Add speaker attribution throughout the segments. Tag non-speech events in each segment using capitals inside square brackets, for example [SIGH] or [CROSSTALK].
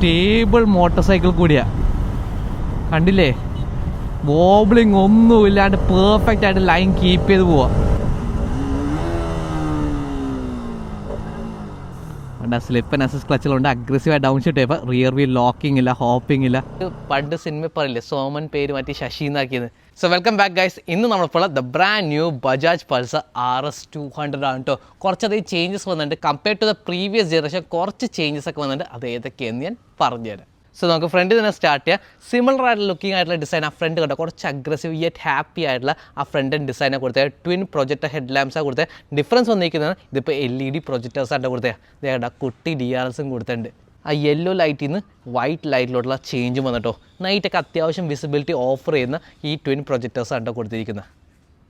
Speaker 1: Stable motor cycle കൂടിയാ. കണ്ടില്ലേ? ബോബ്ലിംഗ് ഒന്നും ഇല്ലാണ്ട് പെർഫെക്റ്റ് ആയിട്ട് ലൈൻ കീപ്പ് ചെയ്ത് പോവാ. സ്ലിപ്പ് ആൻഡ് അസസ് ക്ലച്ചിലുണ്ട് അഗ്രസീവായി ഡൗൺ ഷിഫ്റ്റ് ചെയ്യുമ്പോൾ റിയർ വീൽ ലോക്കിംഗ് ഇല്ല ഹോപ്പിംഗ് ഇല്ല. പണ്ട് സിനിമ പറയില്ലേ സോമൻ പേര് മാറ്റി ശശി എന്നാക്കിയത്. സോ വെൽക്കം ബാക്ക് ഗൈസ് ഇന്ന് നമ്മളിപ്പോൾ the brand new Bajaj Pulsar R S two hundred ആണ് കേട്ടോ കുറച്ചധികം ചേഞ്ചസ് വന്നിട്ടുണ്ട്. Compare to the previous generation കുറച്ച് ചേഞ്ചസ് ഒക്കെ വന്നിട്ടുണ്ട്. അത് ഏതൊക്കെയെന്ന് ഞാൻ പറഞ്ഞുതരാം. സോ നമുക്ക് ഫ്രണ്ടിൽ തന്നെ സ്റ്റാർട്ട് ചെയ്യാം. സിമിലർ ആയിട്ടുള്ള ലുക്കിംഗ് ആയിട്ടുള്ള ഡിസൈൻ ആ ഫ്രണ്ട് കണ്ടോ? കുറച്ച് അഗ്രസീവ് യെറ്റ് ഹാപ്പി ആയിട്ടുള്ള ആ ഫ്രണ്ട് ഡിസൈനെ കൊടുത്തത് ട്വിൻ പ്രൊജക്ട് ഹെഡ് ലാംസാണ് കൊടുത്തത് ഡിഫറൻസ് വന്നിരിക്കുന്നത് ഇതിപ്പോൾ എൽ ഇ ഡി പ്രൊജക്ടേഴ്സാണ് കൊടുത്തത് ഇതേണ്ട കുട്ടി ഡി ആർ എസും കൊടുത്തിട്ടുണ്ട്. ആ യെല്ലോ ലൈറ്റിൽ നിന്ന് വൈറ്റ് ലൈറ്റിലോട്ടുള്ള ചേഞ്ച് വന്നിട്ടോ. നൈറ്റൊക്കെ അത്യാവശ്യം വിസിബിലിറ്റി ഓഫർ ചെയ്യുന്ന ഈ ട്വിൻ പ്രൊജക്ടേഴ്സാണ് കേട്ടോ കൊടുത്തിരിക്കുന്നത്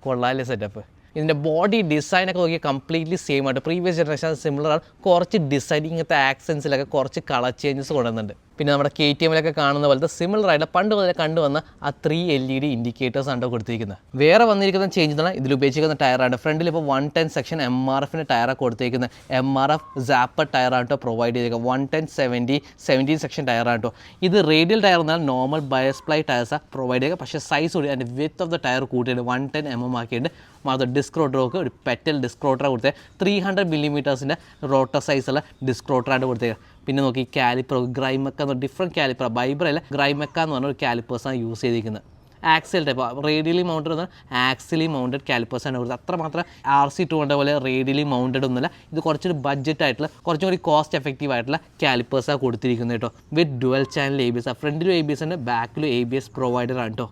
Speaker 1: കൊള്ളാല്ലേ സെറ്റപ്പ് ഇതിന്റെ ബോഡി ഡിസൈനൊക്കെ നോക്കിയാൽ കംപ്ലീറ്റ്ലി സെയിം ആയിട്ട് പ്രീവിയസ് ജനറേഷൻ സിമിലർ ആണ്. കുറച്ച് ഡിസൈൻ ഇങ്ങനത്തെ ആക്സൻസിലൊക്കെ കുറച്ച് കളർ ചേഞ്ചസ് കൊണ്ടുവന്നുണ്ട് പിന്നെ നമ്മുടെ കെ ടി എമ്മിലൊക്കെ കാണുന്ന പോലത്തെ സിമിലർ ആയിട്ട് പണ്ട് മുതലേ കണ്ടുവന്ന ആ three L E D indicators ആണ് കൊടുത്തിരിക്കുന്നത്. വേറെ വന്നിരിക്കുന്ന ചേഞ്ച് എന്ന് ഇതിൽ ഉപയോഗിച്ചിരിക്കുന്ന ടയറാണ് ഫ്രണ്ടിൽ ഇപ്പോൾ one ten section M R എഫിന്റെ ടയറാണ് കൊടുത്തിരിക്കുന്നത്. എം ആർ എഫ് സാപ്പർ ടയറാണ് പ്രൊവൈഡ് ചെയ്തേക്കുക one ten seventy seventeen section ടയറാണ് ഇത് റേഡിയൽ ടയർ എന്നാൽ നോർമൽ ബയസ്പ്ലൈ ടയർസാണ് പ്രൊവൈഡ് ചെയ്യുക പക്ഷേ സൈസ് കൂടി അതിന്റെ വിത്ത് ഓഫ് ദ ടയർ കൂട്ടിയിട്ട് വൺ ടെൻ എം എം ആക്കിയിട്ട് മാത്രം ഡിസ്ക് റോട്ടറൊക്കെ ഒരു പെറ്റൽ ഡിസ്ക് റോട്ടറാണ് കൊടുത്തത് ത്രീ ഹൺഡ്രഡ് മില്ലിമീറ്റേഴ്സിന്റെ റോട്ടർ സൈസുള്ള ഡിസ്ക് റോട്ടറാണ് കൊടുത്തത് പിന്നെ നോക്കി കാലിപ്പർ ഗ്രൈമക്ക എന്ന് ഡിഫറെന്റ് കാലിപ്പർ അല്ല ഗ്രൈമെക്ക എന്ന് പറഞ്ഞ ഒരു കാലിപ്പേഴ്സാണ് യൂസ് ചെയ്തിരിക്കുന്നത്. ആക്സിൽ ടൈപ്പ് റേഡിയലി മൗണ്ടഡ് എന്ന് ആക്സിലി മൗണ്ടഡ് കാലിപ്പേഴ്സാണ് കൊടുത്തത് അത്രമാത്രം ആർ സി ടു കൊണ്ട പോലെ റേഡിയലി മൗണ്ടഡ് ഒന്നുമില്ല. ഇത് കുറച്ചൊരു ബഡ്ജറ്റ് ആയിട്ടുള്ള കുറച്ചും കൂടി കോസ്റ്റ് എഫക്റ്റീവ് ആയിട്ടുള്ള കാലിപ്പേഴ്സാണ് കൊടുത്തിരിക്കുന്നത് കേട്ടോ. With dual channel A B S ഫ്രണ്ടിലും എ ബി എസ് ഉണ്ട് ബാക്കിലും എ ബി എസ് പ്രൊവൈഡർ ആണ് കേട്ടോ.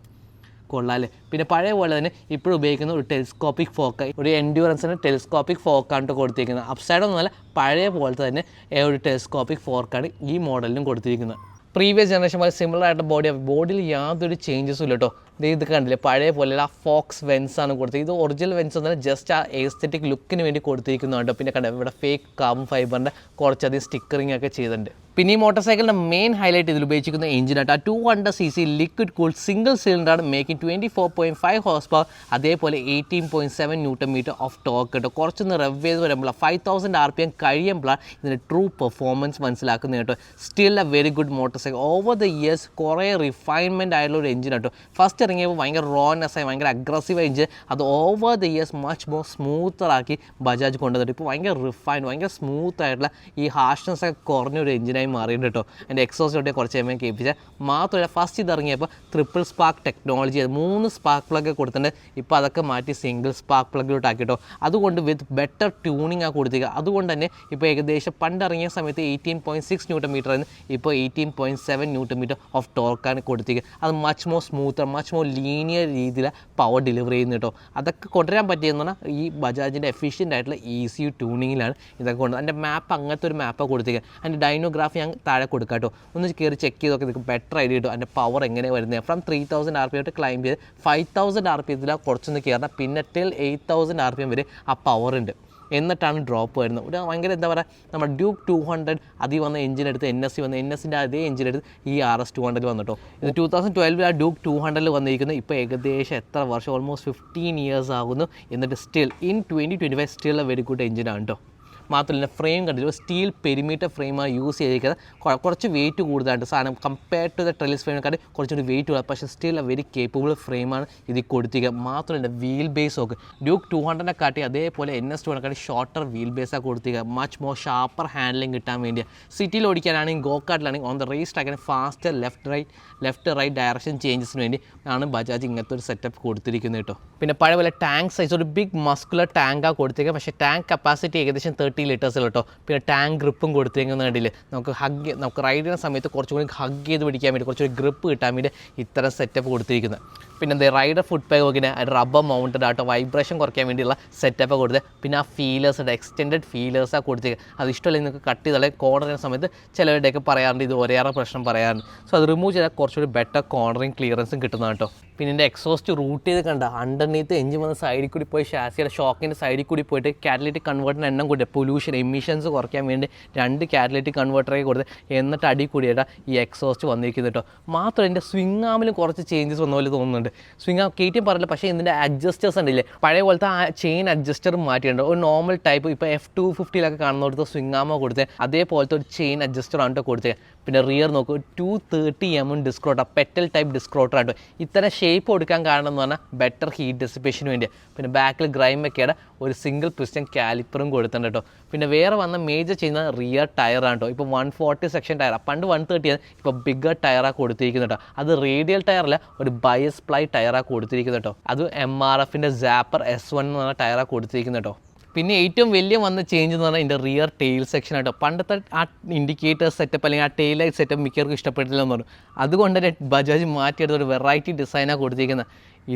Speaker 1: കൊള്ളാല്ലേ പിന്നെ പഴയ പോലെ തന്നെ ഇപ്പോഴും ഉപയോഗിക്കുന്ന ഒരു ടെലിസ്കോപ്പിക് ഫോക്ക് ഒരു എൻഡ്യൂറൻസിന് ടെലിസ്കോപ്പിക് ഫോക്കാണ് കൊടുത്തിരിക്കുന്നത്. അപ്സൈഡ് ഒന്നുമല്ല പഴയ പോലത്തെ തന്നെ ഒരു ടെലിസ്കോപ്പിക് ഫോർക്കാണ് ഈ മോഡലിനും കൊടുത്തിരിക്കുന്നത്. പ്രീവിയസ് ജനറേഷൻ പോലെ സിമിലർ ആയിട്ട് ബോഡി ബോഡിയിൽ യാതൊരു ചേഞ്ചസും ഇല്ല കേട്ടോ ഇത് കണ്ടില്ലേ? പഴയ പോലെ ആ ഫോക്സ് വെൻസ് ആണ് കൊടുത്തത്. ഇത് ഒറിജിനൽ വെൻസ് ഒന്നല്ല ജസ്റ്റ് ആ എസ്തെറ്റിക് ലുക്കിന് വേണ്ടി കൊടുത്തിരിക്കുന്നുണ്ട് പിന്നെ കണ്ട ഇവിടെ ഫേക്ക് കാർബൺ ഫൈബറിന്റെ കുറച്ചധികം സ്റ്റിക്കറിങ് ഒക്കെ ചെയ്തിട്ടുണ്ട്. പിന്നെ ഈ മോട്ടോർ സൈക്കിളിന്റെ മെയിൻ ഹൈലൈറ്റ് ഇതിൽ ഉപയോഗിച്ചിരിക്കുന്ന എഞ്ചിനായിട്ട് ആ two hundred C C liquid cool single സിലിണ്ടറാണ് making twenty four point five horse power അതേപോലെ eighteen point seven newton metre of torque കേട്ടോ കുറച്ചൊന്ന് റവ് ചെയ്ത് വരുമ്പോൾ five thousand R P M കഴിയുമ്പോഴാണ് ഇതിന്റെ ട്രൂ പെർഫോമൻസ് മനസ്സിലാക്കുന്നത് കേട്ടോ. Still a very good motor cycle over the years കുറേ റിഫൈൻമെന്റ് ആയിട്ടുള്ള ഒരു എഞ്ചിൻ കേട്ടോ ഫസ്റ്റ് ഇറങ്ങിയപ്പോൾ ഭയങ്കര റോനെസ് ആയി ഭയങ്കര അഗ്രസീവ് എഞ്ചിൻ അത് over the years much more സ്മൂത്തറാക്കി Bajaj കൊണ്ടുവന്നിട്ട്. ഇപ്പോൾ ഭയങ്കര റിഫൈൻഡ് ഭയങ്കര സ്മൂത്ത് ആയിട്ടുള്ള ഈ ഹാർഷ്നെസ് ഒക്കെ കുറഞ്ഞ ഒരു എഞ്ചിനായി മാറിയിട്ടുണ്ട് കേട്ടോ. എന്റെ എക്സോസിലോട്ട് കുറച്ച് എം എം കേൾപ്പിച്ചാൽ മാത്രമല്ല ഫസ്റ്റ് ഇത് ഇറങ്ങിയപ്പോൾ ട്രിപ്പിൾ സ്പാർക്ക് ടെക്നോളജി മൂന്ന് സ്പാർക്ക് പ്ലഗ് കൊടുത്തിട്ടുണ്ട്. ഇപ്പോൾ അതൊക്കെ മാറ്റി സിംഗിൾ സ്പാർക്ക് പ്ലഗിലോട്ട് ആക്കി കേട്ടോ. അതുകൊണ്ട് വിത്ത് ബെറ്റർ ട്യൂണിംഗ് ആ കൊടുത്തിരിക്കുക. അതുകൊണ്ട് തന്നെ ഇപ്പോൾ ഏകദേശം പണ്ട് ഇറങ്ങിയ സമയത്ത് eighteen point six newton metre ആയിരുന്നു. ഇപ്പോൾ eighteen point seven newton metre of ടോർക്കാണ് കൊടുത്തിരിക്കുക. അത് much more smoother much more linear രീതിയിൽ പവർ ഡെലിവറി ചെയ്യുന്നു കേട്ടോ. അതൊക്കെ കൊണ്ടുവരാൻ പറ്റിയെന്ന് പറഞ്ഞാൽ ഈ ബജാജിന്റെ എഫിഷ്യന്റ് ആയിട്ടുള്ള ഈസി ട്യൂണിങ്ങിലാണ് ഇതൊക്കെ കൊണ്ടത് അതിന്റെ മാപ്പ് അങ്ങനത്തെ ഒരു മാപ്പാണ് കൊടുത്തേക്കുക അതിന്റെ ഡൈനോഗ്രാഫി ഞാൻ താഴെ കൊടുക്കാം കേട്ടോ. ഒന്ന് കയറി ചെക്ക് ചെയ്തൊക്കെ നിങ്ങൾക്ക് ബെറ്റർ ഐഡിയ കിട്ടും. അതിന്റെ പവർ എങ്ങനെ വരുന്നത് from three thousand R P ആയിട്ട് ക്ലൈം ചെയ്ത് ഫൈവ് തൗസൻഡ് ആർ പി എത്തിലാണ് കുറച്ചൊന്ന് കയറണം പിന്നെ till eight thousand R P M വരെ ആ പവർ ഉണ്ട്. എന്നിട്ടാണ് ഡ്രോപ്പ് വരുന്നത്. ഒരു ഭയങ്കര എന്താ പറയുക നമ്മൾ ഡ്യൂക്ക് ടു ഹൺഡ്രഡ് അതിൽ വന്ന എഞ്ചിൻ എടുത്ത് എൻ എസ് സി വന്ന എൻ എസിന്റെ അതേ എഞ്ചിൻ എടുത്ത് ഈ ആർ എസ് ടു ഹൺഡ്രഡ് വന്നിട്ടോ. ഇത് ടൂ തൗസൻഡ് ട്വൽവിൽ ആ ഡ്യൂക്ക് ടു ഹൺഡ്രഡിൽ വന്നിരിക്കുന്നത് ഇപ്പോൾ ഏകദേശം എത്ര വർഷം? ഓൾമോസ്റ്റ് ഫിഫ്റ്റീൻ ഇയേഴ്സ് ആകുന്നു. എന്നിട്ട് still in twenty twenty five still very good എഞ്ചിനാണ് കേട്ടോ മാത്രമല്ല ഫ്രെയിം കണ്ടില്ല സ്റ്റീൽ പെരിമീറ്റർ ഫ്രെയിമാണ് യൂസ് ചെയ്തിരിക്കുന്നത്. കുറച്ച് വെയിറ്റ് കൂടുതലായിട്ട് സാധനം കമ്പയർഡ് ടു ദ ട്രെലിസ് ഫ്രെയിമിനെക്കാട്ടി കുറച്ചുകൂടി വെയിറ്റ് കൂടുതൽ പക്ഷേ സ്റ്റീൽ വെരി കേപ്പബിൾ ഫ്രെയിമാണ് ഇതിൽ കൊടുത്തിരിക്കുക. മാത്രമല്ല വീൽ ബേസ് ഒക്കെ ഡ്യൂക്ക് ടു ഹൺഡ്രഡിനെ കാട്ടി അതേപോലെ എൻ എസ് ടു കാട്ടി ഷോർട്ടർ വീൽ ബേസാണ് കൊടുത്തിരിക്കുക. മച്ച് മോർ ഷാർപ്പർ ഹാൻഡ്ലിംഗ് കിട്ടാൻ വേണ്ടി സിറ്റിയിൽ ഓടിക്കാനാണെങ്കിൽ ഗോ കാർട്ടിലാണെങ്കിൽ on the race ട്രാക്കിന് faster left right left right direction ചേഞ്ചസിന് വേണ്ടി ആണ് ബജാജ് ഇങ്ങനത്തെ ഒരു സെറ്റപ്പ് കൊടുത്തിരിക്കുന്നത് കേട്ടോ. പിന്നെ പഴയ പോലെ ടാങ്ക് സൈസ് ഒരു ബിഗ് മസ്കുലർ ടാങ്കാണ് കൊടുത്തിരിക്കുക. പക്ഷേ ടാങ്ക് കപ്പാസിറ്റി ഏകദേശം തേർട്ടി ലിറ്റേഴ്സിൽ കേട്ടോ പിന്നെ ടാങ്ക് ഗ്രിപ്പും കൊടുത്തിരിക്കുന്ന കണ്ടില്ലേ? നമുക്ക് ഹഗ് നമുക്ക് റൈഡ് ചെയ്യുന്ന സമയത്ത് കുറച്ചും കൂടി ഹഗ് ചെയ്ത് പിടിക്കാൻ വേണ്ടി കുറച്ചൊരു ഗ്രിപ്പ് കിട്ടാൻ വേണ്ടി ഇത്തരം സെറ്റപ്പ് കൊടുത്തിരിക്കുന്നത് പിന്നെ എന്താ റൈഡർ ഫുഡ് പാക്ക് നോക്കിയാൽ അത് റബ്ബർ മൗണ്ടഡ് ആട്ടോ വൈബ്രേഷൻ കുറയ്ക്കാൻ വേണ്ടിയുള്ള സെറ്റപ്പ് കൊടുത്തത്. പിന്നെ ആ ഫീലേഴ്സ് എക്സ്റ്റെൻഡ് ഫീലേഴ്സാണ് കൊടുത്തിരിക്കുക അത് ഇഷ്ടമല്ല നിങ്ങൾക്ക് കട്ട് ചെയ്താലേ ചെയ്യുന്ന സമയത്ത് ചിലവരുടെയൊക്കെ പറയാറുണ്ട് ഇത് ഒരേറെ പ്രശ്നം പറയാറുണ്ട്. സോ അത് റിമൂവ് ചെയ്താൽ കുറച്ചുകൂടി ബെറ്റർ കോർണറിങ് ക്ലിയറൻസും കിട്ടുന്ന കേട്ടോ പിന്നെ എന്റെ എക്സോസ്റ്റ് റൂട്ട് ചെയ്ത് കണ്ട അണ്ടർനീത്ത് എഞ്ചിൻ വന്ന സൈഡിൽ കൂടി പോയി ഷാസിയുടെ ഷോക്കിന്റെ സൈഡിൽ കൂടി പോയിട്ട് കാറ്റലിറ്റിക് കൺവേർട്ടറിന് എണ്ണം കൂടി പൊല്യൂഷൻ എമിഷൻസ് കുറയ്ക്കാൻ വേണ്ടി രണ്ട് കാറ്റലിറ്റിക് കൺവേർട്ടറൊക്കെ കൊടുത്ത് എന്നിട്ട് അടി കൂടിയിട്ട് ഈ എക്സോസ്റ്റ് വന്നിരിക്കുന്നത് കേട്ടോ മാത്രം എന്റെ സ്വിങ് ആമിലും കുറച്ച് ചേഞ്ചസ് വന്ന പോലെ തോന്നുന്നുണ്ട്. കൊടുത്തിട്ടുണ്ട് സ്വിംഗ് കെ ടി എം പറയില്ല പക്ഷേ ഇതിന്റെ അഡ്ജസ്റ്റേഴ്സ് ഉണ്ടല്ലേ? പഴയ പോലത്തെ ആ ചെയിൻ അഡ്ജസ്റ്റർ മാറ്റിയിട്ടുണ്ട്. ഒരു നോർമൽ ടൈപ്പ് ഇപ്പോൾ എഫ് ടു ഫിഫ്റ്റിയിലൊക്കെ കാണുന്നിടത്ത് സ്വിംഗാമോ കൊടുത്തത് അതേപോലത്തെ ഒരു ചെയിൻ അഡ്ജസ്റ്റർ ആണ് കൊടുത്തത് പിന്നെ റിയർ നോക്കൂ two thirty M M ഡിസ്ക്രോട്ട petal type disc rotor ആട്ടോ ഇത്തരം ഷേപ്പ് കൊടുക്കാൻ കാരണം എന്ന് പറഞ്ഞാൽ ബെറ്റർ ഹീറ്റ് ഡെസിപ്പേഷന് വേണ്ടി പിന്നെ ബാക്കിൽ ഗ്രൈം ഗ്രൈമൊക്കെയുടെ ഒരു സിംഗിൾ പിസ്റ്റൻ കാലിപ്പറും കൊടുത്തിട്ടുണ്ട് കേട്ടോ പിന്നെ വേറെ വന്ന മേജർ ചെയ്യുന്ന റിയർ ടയറാണ് കേട്ടോ ഇപ്പോൾ വൺ ഫോർട്ടി സെക്ഷൻ ടയറാണ് പണ്ട് വൺ തേർട്ടി ആണ് ഇപ്പോൾ ബിഗർ ടയറാണ് കൊടുത്തിരിക്കുന്നത് കേട്ടോ അത് റേഡിയൽ ടയറല്ല ഒരു ബയസ് പ്ലൈ ടയറാണ് കൊടുത്തിരിക്കുന്നത് കേട്ടോ അത് എം ആർ എഫിന്റെ സാപ്പർ എസ് വൺ എന്ന് പറഞ്ഞ ടയറാണ് കൊടുത്തിരിക്കുന്നത് കേട്ടോ പിന്നെ ഏറ്റവും വലിയ വന്ന ചേഞ്ച് എന്ന് പറഞ്ഞാൽ ഇതിന്റെ റിയർ ടെയിൽ സെക്ഷൻ ആട്ടോ. പണ്ടത്തെ ആ ഇൻഡിക്കേറ്റർ സെറ്റപ്പ് അല്ലെങ്കിൽ ആ ടെയിൽ ലൈറ്റ് സെറ്റപ്പ് മിക്കവർക്കും ഇഷ്ടപ്പെട്ടില്ല എന്ന് പറഞ്ഞു. അതുകൊണ്ട് തന്നെ ബജാജ് മാറ്റിയെടുത്ത ഒരു വെറൈറ്റി ഡിസൈനാണ് കൊടുത്തിരിക്കുന്നത്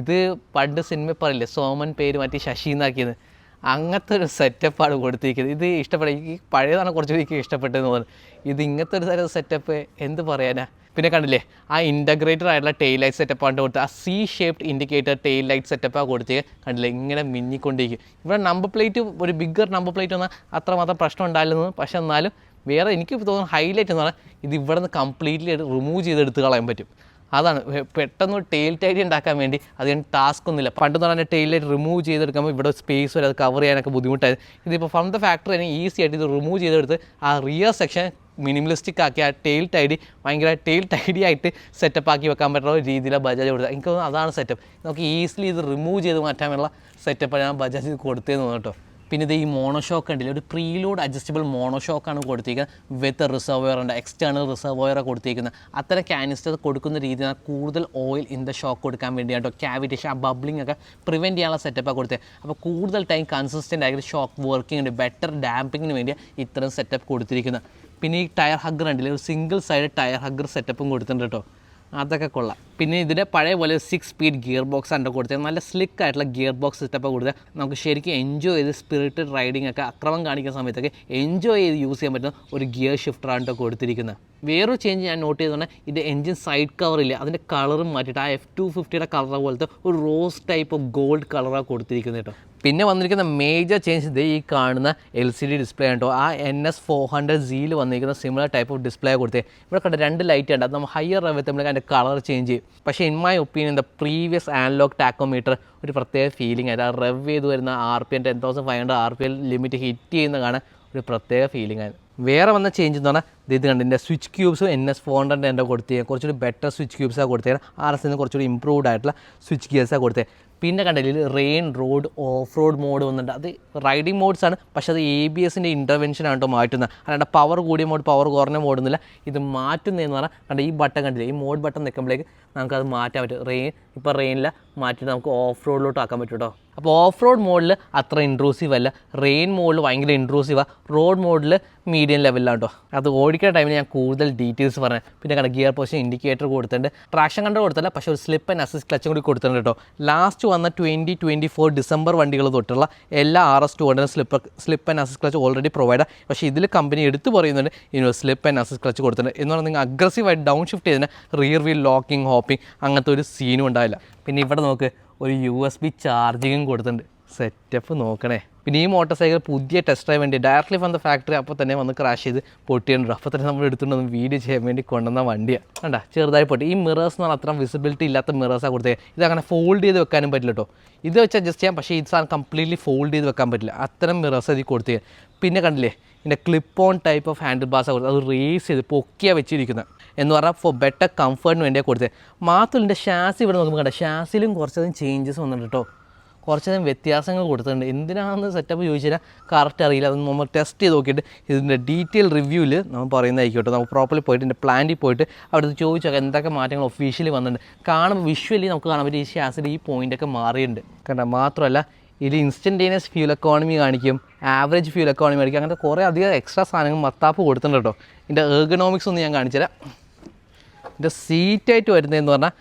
Speaker 1: ഇത് പണ്ട് സിനിമ പറയില്ലേ സോമൻ പേര് മാറ്റി ശശി എന്നാക്കിയത്. അങ്ങനത്തെ ഒരു സെറ്റപ്പാണ് കൊടുത്തിരിക്കുന്നത്. ഇത് ഇഷ്ടപ്പെട്ട ഈ പഴയതാണ് കുറച്ചുകൂടി എനിക്ക് ഇഷ്ടപ്പെട്ടതെന്ന് തോന്നുന്നു. ഇത് ഇങ്ങനത്തെ ഒരു സെറ്റപ്പ് എന്ത് പറയാനാ? പിന്നെ കണ്ടില്ലേ ആ ഇന്റഗ്രേറ്റഡ് ആയിട്ടുള്ള ടെയിൽ ലൈറ്റ് സെറ്റപ്പാണ് കൊടുത്ത് ആ C shaped indicator tail light സെറ്റപ്പാണ് കൊടുത്ത് കണ്ടില്ലേ ഇങ്ങനെ മിന്നിക്കൊണ്ടിരിക്കും. ഇവിടെ നമ്പർ പ്ലേറ്റ് ഒരു ബിഗ്ഗർ നമ്പർ പ്ലേറ്റ് വന്നാൽ അത്രമാത്രം പ്രശ്നം ഉണ്ടായിരുന്നു പക്ഷെ എന്നാലും വേറെ എനിക്ക് തോന്നുന്നു ഹൈലൈറ്റ് എന്ന് പറഞ്ഞാൽ ഇത് ഇവിടെ നിന്ന് കംപ്ലീറ്റ്ലി റിമൂവ് ചെയ്തെടുത്ത് കളയാൻ പറ്റും. അതാണ്. പെട്ടെന്ന് ടെയിൽ ടൈറ്റ് ഉണ്ടാക്കാൻ വേണ്ടി അതിന് ടാസ്ക് ഒന്നുമില്ല. പണ്ടെന്ന് പറഞ്ഞാൽ ടെയിൽ ലൈറ്റ് റിമൂവ് ചെയ്തെടുക്കുമ്പോൾ ഇവിടെ സ്പേസ് വരെ അത് കവർ ചെയ്യാനൊക്കെ ബുദ്ധിമുട്ടായിരുന്നു. ഇതിപ്പോൾ ഫ്രം ദ ഫാക്ടറി തന്നെ ഈസി ആയിട്ട് ഇത് റിമൂവ് ചെയ്തെടുത്ത് ആ റിയർ സെക്ഷൻ മിനിമലിസ്റ്റിക് ആക്കി ആ ടെയിൽ ടൈഡി ഭയങ്കര ടെയിൽ ടൈഡി ആയിട്ട് സെറ്റപ്പ് ആക്കി വെക്കാൻ പറ്റുന്ന ഒരു രീതിയിലാണ് ബജാജ് കൊടുത്തത്. എനിക്ക് തോന്നുന്നു അതാണ് സെറ്റപ്പ് നമുക്ക് ഈസിലി ഇത് റിമൂവ് ചെയ്ത് മാറ്റാനുള്ള സെറ്റപ്പാണ് ഞാൻ ബജാജ് കൊടുത്തതെന്ന് തോന്നുന്നു കേട്ടോ. പിന്നെ ഇത് ഈ മോണോഷോക്ക് ഉണ്ടല്ലോ? ഒരു പ്രീലോഡ് അഡ്ജസ്റ്റബിൾ മോണോഷോക്കാണ് കൊടുത്തിരിക്കുന്നത്. വിത്ത് റിസർവോയർ ഉണ്ട്. എക്സ്റ്റേണൽ റിസർവയർ കൊടുത്തിരിക്കുന്നത്. അത്തരം കാനിസ്റ്റർ കൊടുക്കുന്ന രീതി കൂടുതൽ ഓയിൽ ഇൻ ദ ഷോക്ക് കൊടുക്കാൻ വേണ്ടിയാണ് കേട്ടോ ക്യാവിറ്റേഷൻ ആ ബബ്ലിംഗ് ഒക്കെ പ്രിവെന്റ് ചെയ്യാനുള്ള സെറ്റപ്പാണ് കൊടുത്തത്. അപ്പോൾ കൂടുതൽ ടൈം കൺസിസ്റ്റന്റ് ആയിട്ട് ഷോക്ക് വർക്കിംഗ് ഉണ്ട്. ബെറ്റർ ഡാമ്പിങ്ങിന് വേണ്ടി ഇത്തരം സെറ്റപ്പ് കൊടുത്തിരിക്കുന്നത്. പിന്നെ ഈ ടയർ ഹഗ്ഗർ ഉണ്ടല്ലേ? ഒരു സിംഗിൾ സൈഡ് ടയർ ഹഗ്ഗർ സെറ്റപ്പും കൊടുത്തിട്ടുണ്ട് കേട്ടോ. അതൊക്കെ കൊള്ളാം. പിന്നെ ഇതിന്റെ പഴയ പോലെ സിക്സ് സ്പീഡ് ഗിയർ ബോക്സ് ആണ് കൊടുത്തത്. നല്ല സ്ലിക്ക് ആയിട്ടുള്ള ഗിയർ ബോക്സ് സെറ്റപ്പ് കൊടുത്തത്. നമുക്ക് ശരിക്കും എൻജോയ് ചെയ്ത് സ്പിരിറ്റഡ് റൈഡിംഗ് ഒക്കെ അക്രമം കാണിക്കുന്ന സമയത്തൊക്കെ എൻജോയ് ചെയ്ത് യൂസ് ചെയ്യാൻ പറ്റുന്ന ഒരു ഗിയർ ഷിഫ്റ്ററാണ് കേട്ടോ കൊടുത്തിരിക്കുന്നത്. വേറൊരു ചേഞ്ച് ഞാൻ നോട്ട് ചെയ്തതാണ്. ഇത് എൻജിൻ സൈഡ് ഇല്ല. അതിന്റെ കളറും മാറ്റിയിട്ട് ആ എഫ് ടു ഫിഫ്റ്റിയുടെ കളർ പോലത്തെ ഒരു റോസ് ടൈപ്പ് ഗോൾഡ് കളറാണ് കൊടുത്തിരിക്കുന്നത് കേട്ടോ പിന്നെ വന്നിരിക്കുന്ന മേജർ ചേഞ്ച് ഇത് ഈ കാണുന്ന എൽ സി ഡി ഡിസ്പ്ലേ ഉണ്ടോ ആ എൻ എസ് ഫോർ ഹൺഡ്രഡ് ജിയിൽ വന്നിരിക്കുന്ന സിമിലർ ടൈപ്പ് ഓഫ് ഡിസ്പ്ലേ കൊടുത്തേ ഇവിടെ കണ്ട രണ്ട് ലൈറ്റ് ഉണ്ട്. അത് നമ്മൾ ഹയർ നമ്മൾ അതിന്റെ കളർ ചേഞ്ച് ചെയ്യും. പക്ഷേ in my opinion the previous analogue tachometer ഒരു പ്രത്യേക ഫീലിംഗ് ആയിരുന്നു. ആ റെവ് ചെയ്ത് വരുന്ന R P M ten thousand five hundred R P M limit hit ചെയ്യുന്ന കാണാൻ ഒരു പ്രത്യേക ഫീലിംഗ് ആണ് വേറെ വന്ന ചേഞ്ച് എന്ന് പറഞ്ഞാൽ ഇത് കണ്ട് എന്റെ switch cubes N S four hundred എന്റെ കൊടുത്തേ. കുറച്ചുകൂടി ബെറ്റർ സ്വിച്ച് ക്യൂബ്സാണ് കൊടുത്തേ. ആർ എസ് നിന്ന് കുറച്ചുകൂടി ഇമ്പ്രൂവ്ഡ് ആയിട്ടുള്ള സ്വിച്ച് ഗിയേഴ്സാണ് കൊടുത്തേ. പിന്നെ കണ്ടില്ല rain road off road mode വന്നിട്ടുണ്ട്. അത് റൈഡിംഗ് മോഡ്സ് ആണ്. പക്ഷേ അത് എ ബി എസിന്റെ ഇന്റർവെൻഷൻ ആണ് കേട്ടോ മാറ്റുന്നത്. അല്ലാണ്ട് പവർ കൂടിയ മോഡ് പവർ കുറഞ്ഞ മോഡൊന്നുമില്ല ഇത് മാറ്റുന്നതെന്ന് പറഞ്ഞാൽ കണ്ട ഈ ബട്ടൺ കണ്ടില്ല? ഈ മോഡ് ബട്ടൺ നിൽക്കുമ്പോഴേക്ക് നമുക്കത് മാറ്റാൻ പറ്റും. റെയിൻ ഇപ്പോൾ റെയിനിൽ മാറ്റിയിട്ട് നമുക്ക് ഓഫ് റോഡിലോട്ട് ആക്കാൻ പറ്റും കേട്ടോ. അപ്പോൾ ഓഫ് റോഡ് മോഡിൽ അത്ര ഇൻട്രൂസീവ് അല്ല. റെയിൻ മോഡിൽ ഭയങ്കര ഇൻട്രൂസീവാണ് റോഡ് മോഡിൽ മീഡിയം ലെവലിലാണ് കേട്ടോ. അത് ഓടിക്കുന്ന ടൈമിൽ ഞാൻ കൂടുതൽ ഡീറ്റെയിൽസ് പറയാം പിന്നെ കണ്ട ഗിയർ പൊസിഷൻ ഇൻഡിക്കേറ്റർ കൊടുത്തിട്ടുണ്ട്. ട്രാക്ഷൻ കണ്ടർ കൊടുത്തില്ല പക്ഷേ ഒരു സ്ലിപ്പ് ആൻഡ് അസിസ്റ്റ് ക്ലച്ചും കൂടി കൊടുത്തിട്ടുണ്ട് കേട്ടോ. ലാസ്റ്റ് വന്ന ട്വന്റി ട്വന്റി ഫോർ ഡിസംബർ വണ്ടികൾ തൊട്ടുള്ള എല്ലാ R S two hundred slip slip and assist clutch already provide പക്ഷേ ഇതിൽ കമ്പനി എടുത്തു പറയുന്നുണ്ട് ഇനി സ്ലിപ്പ് ആൻഡ് അസിസ്റ്റ് ക്ലച്ച് കൊടുത്തിട്ടുണ്ട്. എന്ന് പറഞ്ഞാൽ നിങ്ങൾ അഗ്രസീവായിട്ട് ഡൗൺ ഷിഫ്റ്റ് ചെയ്തതിന് റിയർ വീൽ ലോക്കിംഗ് ഹോപ്പിംഗ് അങ്ങനത്തെ ഒരു സീനും ഉണ്ടാവില്ല. പിന്നെ ഇവിടെ നോക്ക് ഒരു യു എസ് ബി ചാർജിങ്ങും കൊടുത്തിട്ടുണ്ട്. സെറ്റപ്പ് നോക്കണേ. പിന്നെ ഈ മോട്ടോർ സൈക്കിൾ പുതിയ ടെസ്റ്റ് ഡ്രൈവ് വേണ്ടി ഡയറക്ട്ലി ഫ്രം ദ ഫാക്ടറി അപ്പോൾ തന്നെ വന്ന് ക്രാഷ് ചെയ്ത് പൊട്ടിയിട്ടുണ്ട്. അപ്പോൾ തന്നെ നമ്മൾ എടുത്തുകൊണ്ട് വന്ന് വീഡിയോ ചെയ്യാൻ വേണ്ടി കൊണ്ടുവന്ന വണ്ടിയാണ് കണ്ട? ചെറുതായി പൊട്ടി. ഈ മിറേഴ്സ് എന്ന് പറഞ്ഞാൽ അത്ര വിസിബിലിറ്റി ഇല്ലാത്ത മിറേഴ്സാണ് കൊടുത്തത് ഇത് അങ്ങനെ ഫോൾഡ് ചെയ്ത് വെക്കാനും പറ്റില്ല കേട്ടോ ഇത് വെച്ച് അഡ്ജസ്റ്റ് ചെയ്യാം. പക്ഷേ ഇത് സാധനം കംപ്ലീറ്റ്ലി ഫോൾഡ് ചെയ്ത് വെക്കാൻ പറ്റില്ല. അത്തരം മിറേഴ്സ് ഇതിൽ കൊടുത്തേ. പിന്നെ കണ്ടില്ലേ? ഇതിന്റെ clip on type of handle bars കൊടുത്തത് അത് റേസ് ചെയ്ത് പൊക്കിയാണ് വെച്ചിരിക്കുന്നത് എന്ന് പറഞ്ഞാൽ ഫോർ ബെറ്റർ കംഫർട്ടിന് വേണ്ടിയാണ് കൊടുത്തത് മാത്രമല്ല ഇതിന്റെ ഷാസി ഇവിടെ നോക്കുമ്പോൾ കണ്ട? ഷാസിലും കുറച്ചധികം ചേഞ്ചസ് വന്നിട്ടുണ്ട് കേട്ടോ കുറച്ചധികം വ്യത്യാസങ്ങൾ കൊടുത്തിട്ടുണ്ട്. എന്തിനാണെന്ന് സെറ്റപ്പ് ചോദിച്ചാൽ കറക്റ്റ് അറിയില്ല. അത് നമ്മൾ ടെസ്റ്റ് ചെയ്ത് നോക്കിയിട്ട് ഇതിന്റെ ഡീറ്റെയിൽ റിവ്യൂവിൽ നമ്മൾ പറയുന്നതായിരിക്കും കേട്ടോ നമുക്ക് പ്രോപ്പർലി പോയിട്ട് എന്റെ പ്ലാന്റിൽ പോയിട്ട് അവിടുത്തെ ചോദിച്ചാൽ എന്തൊക്കെ മാറ്റങ്ങൾ ഒഫീഷ്യലി വന്നിട്ടുണ്ട്. കാണുമ്പോൾ വിഷ്വലി നമുക്ക് കാണാൻ പറ്റും ഈ ഷാസിൽ ഈ പോയിന്റൊക്കെ മാറിയിട്ടുണ്ട്. കണ്ട മാത്രമല്ല ഇതിൽ ഇൻസ്റ്റന്റേനിയസ് ഫ്യൂൽ എക്കോണമി കാണിക്കും ആവറേജ് ഫ്യൂൽ എക്കോണമി കാണിക്കും അങ്ങനത്തെ കുറേ അധികം എക്സ്ട്രാ സാധനങ്ങൾ മത്താപ്പ് കൊടുത്തിട്ടുണ്ട് കേട്ടോ. ഇതിന്റെ എർഗണോമിക്സ് ഒന്ന് ഞാൻ കാണിച്ചുതരാം. ഇതിന്റെ സീറ്റായിട്ട് വരുന്നതെന്ന് പറഞ്ഞാൽ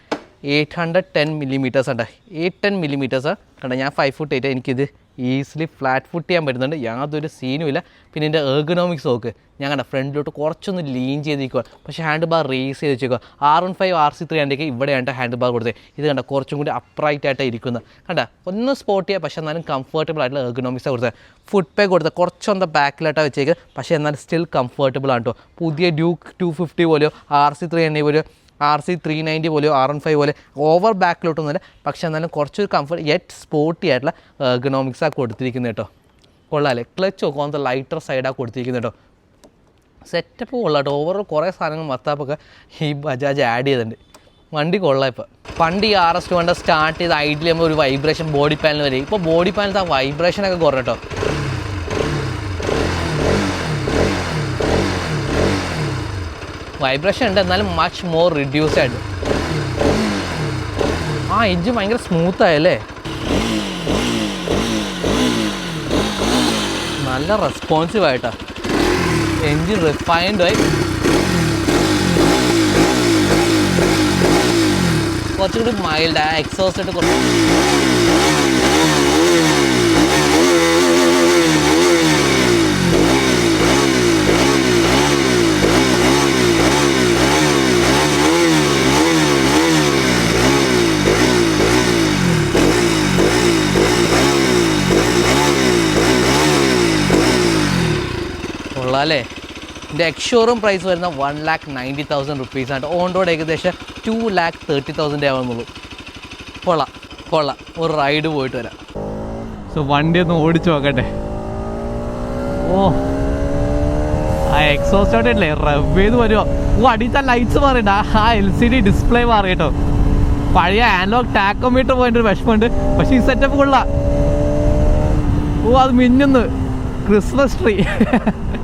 Speaker 1: എയ്റ്റ് ഹൺഡ്രഡ് ടെൻ മില്ലിമീറ്റേഴ്സ് ഉണ്ട് എയ്റ്റ് ടെൻ മില്ലിമീറ്റേഴ്സ് കണ്ട ഞാൻ ഫൈവ് ഫുട്ട് എയ്റ്റ് എനിക്കിത് ഈസിലി ഫ്ലാറ്റ് ഫുട്ട് ചെയ്യാൻ പറ്റുന്നുണ്ട്. യാതൊരു സീനും ഇല്ല. പിന്നെ എന്റെ എർഗണോമിക്സ് നോക്ക്. ഞാൻ കണ്ട ഫ്രണ്ടിലോട്ട് കുറച്ചൊന്ന് ലീൻ ചെയ്തിരിക്കുക പക്ഷേ ഹാൻഡ് ബാർ റേസ് ചെയ്ത് വെച്ചേക്കുക R one five R C three ആണ്ടേക്ക് ഇവിടെയാണ് ഹാൻഡ് ബാർ കൊടുത്തത് ഇത് കണ്ട കുറച്ചും കൂടി അപ്രൈറ്റ് ആയിട്ട് ഇരിക്കുന്നത് കണ്ട ഒന്ന് സ്പോട്ട് ചെയ്യുക പക്ഷേ എന്നാലും കംഫർട്ടബിൾ ആയിട്ടുള്ള എർഗണോമിക്സാണ് കൊടുത്തത് ഫുഡ് പേ കൊടുത്തത് കുറച്ചൊന്ന് ബാക്കിലായിട്ടാണ് വെച്ചേക്കുക പക്ഷേ എന്നാലും സ്റ്റിൽ കംഫർട്ടബിൾ ആണ് കേട്ടോ പുതിയ ഡ്യൂക്ക് ടു ഫിഫ്റ്റി പോലെയോ ആർ സി ത്രീ എണ്ണി പോലെയോ ആർ സി ത്രീ നയന്റി പോലെയോ ആർ എൻ ഫൈവ് പോലെ ഓവർ ബാക്കിലോട്ടൊന്നുമില്ല പക്ഷേ എന്നാലും കുറച്ചൊരു കംഫർട്ട് യെറ്റ് സ്പോർട്ടി ആയിട്ടുള്ള എക്കണോമിക്സാണ് കൊടുത്തിരിക്കുന്നത് കേട്ടോ. കൊള്ളാമല്ലേ ക്ലച്ച് ഒക്കെ ഓൺ ദ ലൈറ്റർ സൈഡാണ് കൊടുത്തിരിക്കുന്നത് കേട്ടോ. സെറ്റപ്പ് കൊള്ളാം കേട്ടോ. കുറേ സാധനങ്ങൾ മത്താപ്പൊക്കെ ഈ ബജാജ് ആഡ് ചെയ്തിട്ടുണ്ട്. വണ്ടി കൊള്ളാം ഇപ്പോൾ പണ്ട് ഈ ആർ എസ് ടു സ്റ്റാർട്ട് ചെയ്ത് ഐഡിൽ ഒരു വൈബ്രേഷൻ ബോഡി പാനൽ വരെ. ഇപ്പോൾ ബോഡി പാനലത്തെ ആ വൈബ്രേഷനൊക്കെ കുറഞ്ഞു വൈബ്രേഷൻ ഉണ്ട് എന്നാലും മച്ച് മോർ റിഡ്യൂസ് ആയിട്ട്. ആ എഡ്ജ് ഭയങ്കര സ്മൂത്ത് ആയല്ലേ? നല്ല റെസ്പോൺസീവ് ആയിട്ടാ. എഞ്ചിൻ റിഫൈൻഡ് ആയി. കുറച്ചുകൂടി മൈൽഡ് ആ എക്സോസ്റ്റ് ആയിട്ട് കുറച്ച് കൊള്ളാല്ലേ ഇതിന്റെ എക്സ്ഷോറും പ്രൈസ് വരുന്ന വൺ ലാക്ക് നയന്റി തൗസൻഡ് റുപ്പീസാണ് ഓൺ റോഡ് ഏകദേശം ടു ലാക്ക് തേർട്ടി തൗസൻഡ് ആവുന്നുള്ളൂ കൊള്ളാം കൊള്ളാം. ഒരു റൈഡ് പോയിട്ട് വരാം. സോ വണ്ടി ഒന്ന് ഓടിച്ചു നോക്കട്ടെ. ഓ ആ എക്സോസ്റ്റ് അല്ലേ റബ് ചെയ്ത് വരുമോ ഓ അടിയത്തെ ലൈറ്റ്സ് മാറിയിട്ട് ആ എൽ സി ഡി ഡിസ്പ്ലേ മാറി കേട്ടോ. പഴയ ആനലോഗ് ടാക്കോമീറ്റർ പോയിട്ട് ഒരു വിഷമമുണ്ട്. പക്ഷേ ഈ സെറ്റപ്പ് കൊള്ളാം. ഓ അത് മിന്നുന്നു. ക്രിസ്മസ് ട്രീ [LAUGHS]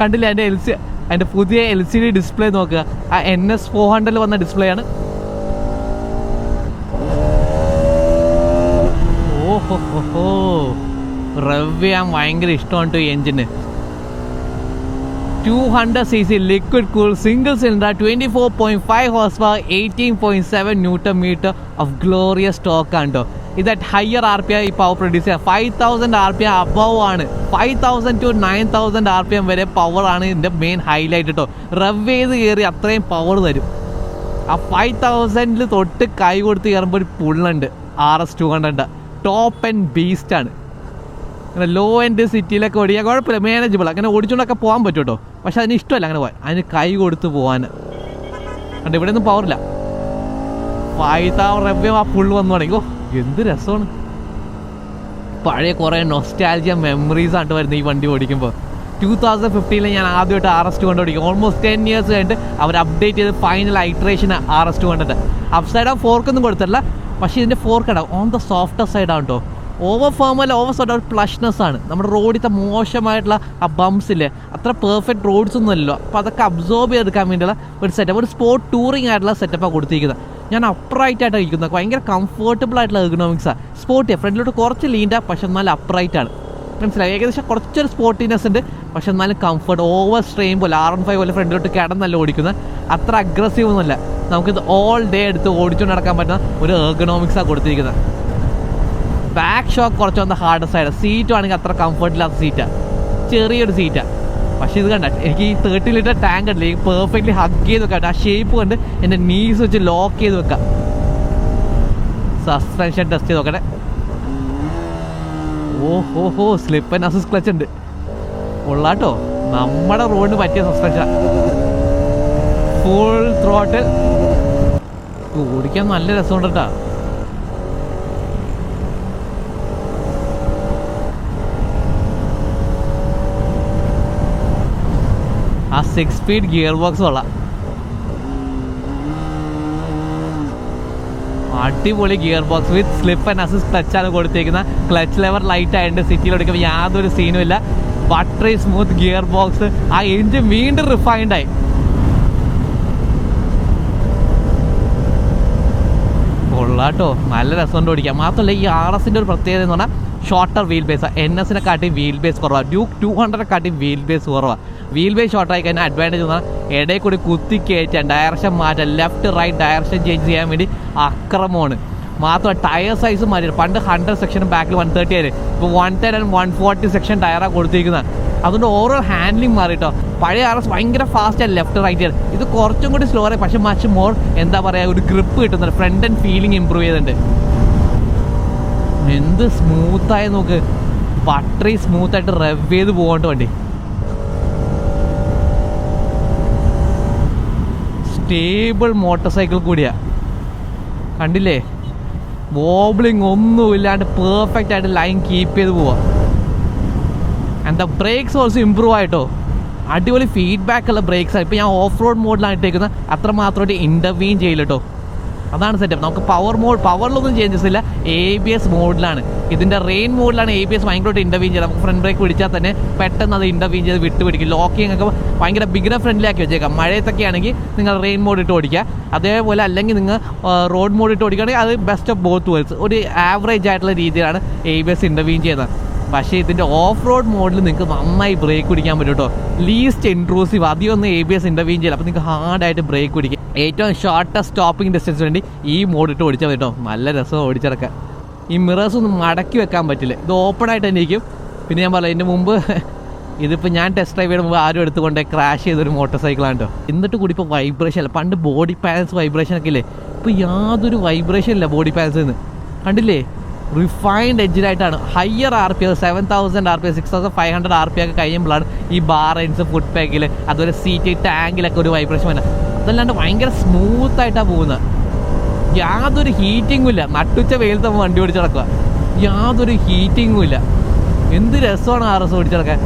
Speaker 1: കണ്ടില്ല എന്റെ എൽ സി അതിന്റെ പുതിയ എൽ സി ഡി ഡിസ്പ്ലേ നോക്കുക. ആ എൻ എസ് ഫോർ ഹൺഡ്രഡിൽ വന്ന ഡിസ്പ്ലേ ആണ്. ഓഹോ റവ് ചെയ്യാൻ ഭയങ്കര ഇഷ്ടമാണ് two engine two hundred C C liquid cool single cylinder twenty four point five horse power eighteen point seven newton metre of glorious stock ആണ് കേട്ടോ ഇത് higher R P M power produce ചെയ്യുക five thousand R P M above ആണ്. Five thousand to nine thousand R P M വരെ power ആണ് ഇതിന്റെ main highlight കേട്ടോ റവ് ചെയ്ത് കയറി അത്രയും പവർ തരും. ആ ഫൈവ് തൗസൻഡിൽ തൊട്ട് കൈ കൊടുത്ത് കയറുമ്പോൾ ഒരു പുള്ളുണ്ട് R S two hundred top and beast ആണ്. അങ്ങനെ ലോ എൻഡ് സിറ്റിയിലൊക്കെ ഓടിയാൽ കുഴപ്പമില്ല. മാനേജബിൾ അങ്ങനെ ഓടിച്ചുകൊണ്ടൊക്കെ പോകാൻ പറ്റും കേട്ടോ പക്ഷെ അതിന് ഇഷ്ടമല്ല അങ്ങനെ പോകാൻ അതിന് കൈ കൊടുത്ത് പോകാൻ കണ്ട് ഇവിടെ ഒന്നും പവറില്ല ഫൈവ് തൗസൻഡ് റബ്യം ആ ഫുൾ വന്നു തുടങ്ങി. എന്ത് രസമാണ്. പഴയ കുറേ നൊസ്റ്റാലജിയ മെമ്മറീസ് ആണ് വരുന്നത് ഈ വണ്ടി ഓടിക്കുമ്പോൾ ടൂ തൗസൻഡ് ഫിഫ്റ്റീനിൽ ഞാൻ ആദ്യമായിട്ട് ആർ എസ് ടു ഓടിക്കും ഓൾമോസ്റ്റ് ടെൻ ഇയേഴ്സ് കഴിഞ്ഞിട്ട് അവർ അപ്ഡേറ്റ് ചെയ്ത് ഫൈനൽ ഐട്രേഷൻ ടു കണ്ടിട്ട്. അപ്പ് സൈഡ് ഓഫ് ഫോർക്കൊന്നും കൊടുത്തിട്ടില്ല. പക്ഷേ ഇതിന്റെ ഫോർക്ക് ഉണ്ടാവും ഓൺ ദ സോഫ്റ്റർ സൈഡാണ് കേട്ടോ. ഓവർ ഫേമല്ല ഓവർ സോട്ട് ഒരു പ്ലഷ്നെസ് ആണ്. നമ്മുടെ റോഡിലത്തെ മോശമായിട്ടുള്ള ആ ബംസ് ഇല്ലേ അത്ര പെർഫെക്റ്റ് റോഡ്സ് ഒന്നും അല്ലല്ലോ. അപ്പോൾ അതൊക്കെ അബ്സോർബ് ചെയ്തെടുക്കാൻ വേണ്ടിയുള്ള ഒരു സെറ്റപ്പ് ഒരു സ്പോർട്ട് ടൂറിംഗ് ആയിട്ടുള്ള സെറ്റപ്പാണ് കൊടുത്തിരിക്കുന്നത്. ഞാൻ അപ്രൈറ്റ് ആയിട്ട് ഇരിക്കുന്നത്. ഭയങ്കര കംഫർട്ടബിൾ ആയിട്ടുള്ള എക്കണോമിക്സാണ് സ്പോർട്ടി ഫ്രണ്ടിലോട്ട് കുറച്ച് ലീൻഡാ പക്ഷെ എന്നാലും അപ്രൈറ്റ് ആണ് മനസ്സിലായി? ഏകദേശം കുറച്ചൊരു സ്പോർട്ടിനെസ് ഉണ്ട് പക്ഷെ എന്നാലും കംഫർട്ട് ഓവർ സ്ട്രെയിൻ പോലെ ആർ എൻ ഫൈവ് പോലെ ഫ്രണ്ടിലോട്ട് കിടന്നല്ല ഓടിക്കുന്നത്. അത്ര അഗ്രസീവ് ഒന്നുമല്ല. നമുക്കിത് ഓൾ ഡേ എടുത്ത് ഓടിച്ചുകൊണ്ട് നടക്കാൻ പറ്റുന്ന ഒരു എർഗണോമിക്സാണ് കൊടുത്തിരിക്കുന്നത്. ബാക്ക് ഷോക്ക് കുറച്ച് വന്ന ഹാർഡസ്റ്റ് ആയിട്ട്. സീറ്റും ആണെങ്കിൽ അത്ര കംഫർട്ടില്ലാത്ത സീറ്റാണ് ചെറിയൊരു സീറ്റാണ് പക്ഷേ ഇത് കണ്ട എനിക്ക് ഈ തേർട്ടി ലിറ്റർ ടാങ്ക് ഉണ്ടല്ലേ പെർഫെക്റ്റ്ലി ഹഗ് ചെയ്ത് വെക്കാം ആ ഷേപ്പ് കൊണ്ട് എന്റെ നീസ് വെച്ച് ലോക്ക് ചെയ്ത് വെക്കാം. സസ്പെൻഷൻ ടെസ്റ്റ് ചെയ്ത് നോക്കട്ടെ. ഓ ഹോ ഹോ സ്ലിപ്പ് ആൻഡ് അസിസ് ക്ലച്ച് ഉണ്ട്. കൊള്ളാട്ടോ. നമ്മുടെ റോഡിന് പറ്റിയ സസ്പെൻഷൻ ഫുൾ ത്രോട്ടിൽ ഓടിക്കാൻ നല്ല രസമുണ്ട് കേട്ടോ. ആ സിക്സ് സ്പീഡ് ഗിയർ ബോക്സ് കൊള്ളാം. അടിപൊളി gear box with slip and assist ആണ് കൊടുത്തിരിക്കുന്നത് ക്ലച്ച് ലെവർ ലൈറ്റ് ആയിട്ട് സിറ്റിയിൽ എടുക്കുമ്പോൾ യാതൊരു സീനും ഇല്ല. ബട്ടറി സ്മൂത്ത് ഗിയർ ബോക്സ് ആ എഞ്ചിൻ വീണ്ടും റിഫൈൻഡ് ആയി. കൊള്ളാട്ടോ. നല്ല രസമുണ്ട് ഓടിക്കാം മാത്രമല്ല ഈ ആർ എസിന്റെ ഒരു പ്രത്യേകത എന്ന് പറഞ്ഞാൽ ഷോർട്ടർ വീൽ ബേസ് എൻ എസിനെ കാട്ടി വീൽ ബേസ് കുറവാണ് ഡ്യൂക്ക് ടു കാട്ടി വീൽ ബേസ് കുറവാണ് വീൽ ബേ ഷോർട്ട് ആയി കഴിഞ്ഞാൽ അഡ്വാന്റേജ് എന്നാൽ ഇടയിൽ കൂടി കുത്തി കയറ്റാൻ ഡയറക്ഷൻ മാറ്റാൻ ലെഫ്റ്റ് റൈറ്റ് ഡയറക്ഷൻ ചേഞ്ച് ചെയ്യാൻ വേണ്ടി അക്രമമാണ്. മാത്രം ടയർ സൈസ് മാറ്റി പണ്ട് ഹൺഡ്രഡ് സെക്ഷനും ബാക്കിൽ വൺ തേർട്ടി ആയിരുന്നു. ഇപ്പോൾ one ten and one forty section ടയറാണ് കൊടുത്തിരിക്കുന്നത് അതുകൊണ്ട് ഓരോ ഹാൻഡ്ലിങ് മാറിട്ടോ. പഴയ ആർ എസ് ഭയങ്കര ഫാസ്റ്റ് ആണ് ലെഫ്റ്റ് റൈറ്റ് ഇത് കുറച്ചും കൂടി സ്ലോ ആയി. പക്ഷേ മച്ച് മോർ എന്താ പറയുക ഒരു ഗ്രിപ്പ് കിട്ടുന്നുണ്ട്. ഫ്രണ്ട് ആൻഡ് ഫീലിംഗ് ഇമ്പ്രൂവ് ചെയ്തിട്ടുണ്ട് എന്ത് സ്മൂത്തായി നോക്ക്. ബട്ടറി സ്മൂത്തായിട്ട് റവ് ചെയ്ത് പോകേണ്ട സ്റ്റേബിൾ മോട്ടോർ സൈക്കിൾ കൂടിയാ. കണ്ടില്ലേ? ഒന്നും ഇല്ലാണ്ട് പെർഫെക്റ്റ് ആയിട്ട് ലൈൻ കീപ്പ് ചെയ്ത് പോവാ. ദ ബ്രേക്സ് ഓൾസോ ഇമ്പ്രൂവ് ആയിട്ടോ. അടിപൊളി ഫീഡ്ബാക്ക് ഉള്ള ബ്രേക്സ് ആണ് ഇപ്പോൾ ഞാൻ ഓഫ് റോഡ് മോഡിലാണ് ഇട്ടേക്കുന്നത് അത്രമാത്രമായിട്ട് ഇന്റർവ്യൂയും ചെയ്യില്ല കേട്ടോ അതാണ് സെറ്റപ്പ് നമുക്ക് പവർ മോഡ് പവറിലൊന്നും ചേഞ്ചസ് ഇല്ല. എ ബി എസ് മോഡിലാണ് ഇതിന്റെ റെയിൻ മോഡിലാണ് എ ബി എസ് ഭയങ്കരമായിട്ട് ഇന്റർവ്യൂ ചെയ്യുന്നത്. നമുക്ക് ഫ്രണ്ട് ബ്രേക്ക് പിടിച്ചാൽ തന്നെ പെട്ടെന്ന് അത് ഇന്റർവ്യൂ ചെയ്ത് വിട്ട് പിടിക്കും ലോക്കിംഗ് ഒക്കെ ഭയങ്കര ബിഗ്ര ഫ്രണ്ട്ലി ആക്കി വെച്ചേക്കാം. മഴയത്തൊക്കെ ആണെങ്കിൽ നിങ്ങൾ റെയിൻ മോഡ് ഇട്ട് ഓടിക്കുക. അതേപോലെ അല്ലെങ്കിൽ നിങ്ങൾ റോഡ് മോഡ് ഇട്ട് ഓടിക്കുകയാണെങ്കിൽ അത് ബെസ്റ്റ് ഓഫ് ബോത്ത് വേൾഡ്സ് ഒരു ആവറേജ് ആയിട്ടുള്ള രീതിയിലാണ് എ ബി എസ് ഇന്റർവ്യൂ ചെയ്യുന്നത്. പക്ഷേ ഇതിന്റെ ഓഫ് റോഡ് മോഡിൽ നിങ്ങൾക്ക് നന്നായി ബ്രേക്ക് പിടിക്കാൻ പറ്റും കേട്ടോ. ലീസ്റ്റ് ഇൻട്രൂസീവ് അധികം ഒന്നും എ ബി എസ് ഇന്റർവ്യൂ ചെയ്യില്ല. അപ്പോൾ നിങ്ങൾക്ക് ഹാർഡായിട്ട് ബ്രേക്ക് പിടിക്കും. ഏറ്റവും ഷോർട്ടസ്റ്റ് സ്റ്റോപ്പിംഗ് ഡിസ്റ്റൻസ് വേണ്ടി ഈ മോഡിട്ട് ഓടിച്ചാൽ കേട്ടോ നല്ല രസം ഓടിച്ചിറക്കാൻ. ഈ മിറേഴ്സ് ഒന്നും മടക്കി വെക്കാൻ പറ്റില്ല. ഇത് ഓപ്പൺ ആയിട്ട് തന്നെ ഇരിക്കും. പിന്നെ ഞാൻ പറയാം ഇതിന്റെ മുമ്പ് [LAUGHS] ഇതിപ്പോൾ ഞാൻ ടെസ്റ്റ് ഡ്രൈവ് ചെയ്യുന്ന മുമ്പ് ആരും എടുത്തുകൊണ്ട് ക്രാഷ് ചെയ്തൊരു മോട്ടോർ സൈക്കിളാണ് കേട്ടോ എന്നിട്ട് കൂടി ഇപ്പോൾ വൈബ്രേഷൻ അല്ല. പണ്ട് ബോഡി പാനൽസ് വൈബ്രേഷൻ ഒക്കെ ഇല്ലേ? ഇപ്പോൾ യാതൊരു വൈബ്രേഷൻ ഇല്ല ബോഡി പാൻസിൽ നിന്ന് കണ്ടില്ലേ? Refined എഡ്ജിലായിട്ടാണ് higher R P seven thousand R P six thousand five hundred R P ഒക്കെ കഴിയുമ്പോഴാണ് ഈ ബാർ ബാറൈൻസ് ഫുഡ് പാക്കിൽ അതുപോലെ സീറ്റ് ടാങ്കിലൊക്കെ ഒരു വൈബ്രേഷൻ വരുന്നത് അതല്ലാണ്ട് ഭയങ്കര സ്മൂത്ത് ആയിട്ടാണ് പോകുന്നത് യാതൊരു ഹീറ്റിങ്ങും ഇല്ല. നട്ടുച്ച വെയിലത്ത് വണ്ടി ഓടിച്ച് നടക്കുക യാതൊരു ഹീറ്റിങ്ങും ഇല്ല. എന്ത് രസമാണ് ആർ എസ് ഓടിച്ച് നടക്കാൻ.